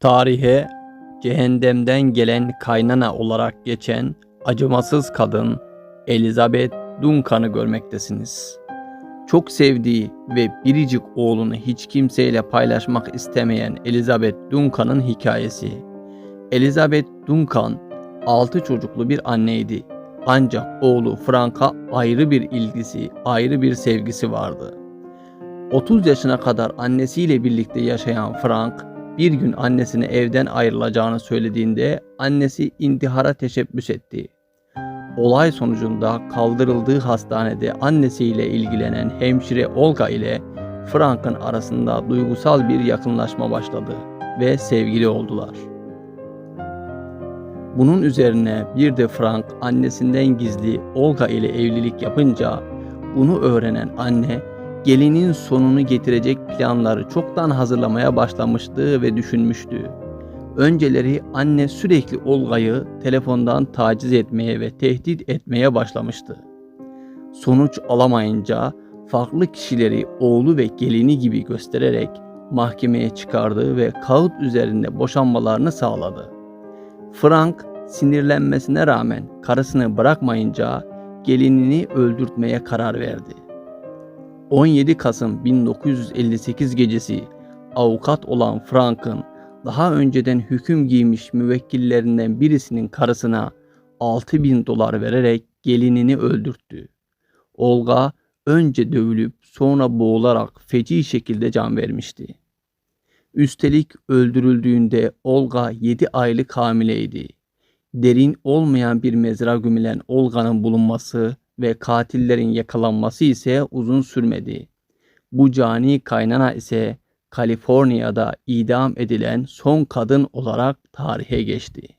Tarihe cehennemden gelen kaynana olarak geçen acımasız kadın Elizabeth Duncan'ı görmektesiniz. Çok sevdiği ve biricik oğlunu hiç kimseyle paylaşmak istemeyen Elizabeth Duncan'ın hikayesi. Elizabeth Duncan 6 çocuklu bir anneydi. Ancak oğlu Frank'a ayrı bir ilgisi, ayrı bir sevgisi vardı. 30 yaşına kadar annesiyle birlikte yaşayan Frank, bir gün annesine evden ayrılacağını söylediğinde annesi intihara teşebbüs etti. Olay sonucunda kaldırıldığı hastanede annesiyle ilgilenen hemşire Olga ile Frank'ın arasında duygusal bir yakınlaşma başladı ve sevgili oldular. Bunun üzerine bir de Frank annesinden gizli Olga ile evlilik yapınca bunu öğrenen anne gelinin sonunu getirecek planları çoktan hazırlamaya başlamıştı ve düşünmüştü. Önceleri anne sürekli Olga'yı telefondan taciz etmeye ve tehdit etmeye başlamıştı. Sonuç alamayınca farklı kişileri oğlu ve gelini gibi göstererek mahkemeye çıkardı ve kağıt üzerinde boşanmalarını sağladı. Frank sinirlenmesine rağmen karısını bırakmayınca gelinini öldürtmeye karar verdi. 17 Kasım 1958 gecesi avukat olan Frank'ın daha önceden hüküm giymiş müvekkillerinden birisinin karısına 6000 dolar vererek gelinini öldürttü. Olga önce dövülüp sonra boğularak feci şekilde can vermişti. Üstelik öldürüldüğünde Olga 7 aylık hamileydi. Derin olmayan bir mezra gömülen Olga'nın bulunması ve katillerin yakalanması ise uzun sürmedi. Bu cani kaynana ise Kaliforniya'da idam edilen son kadın olarak tarihe geçti.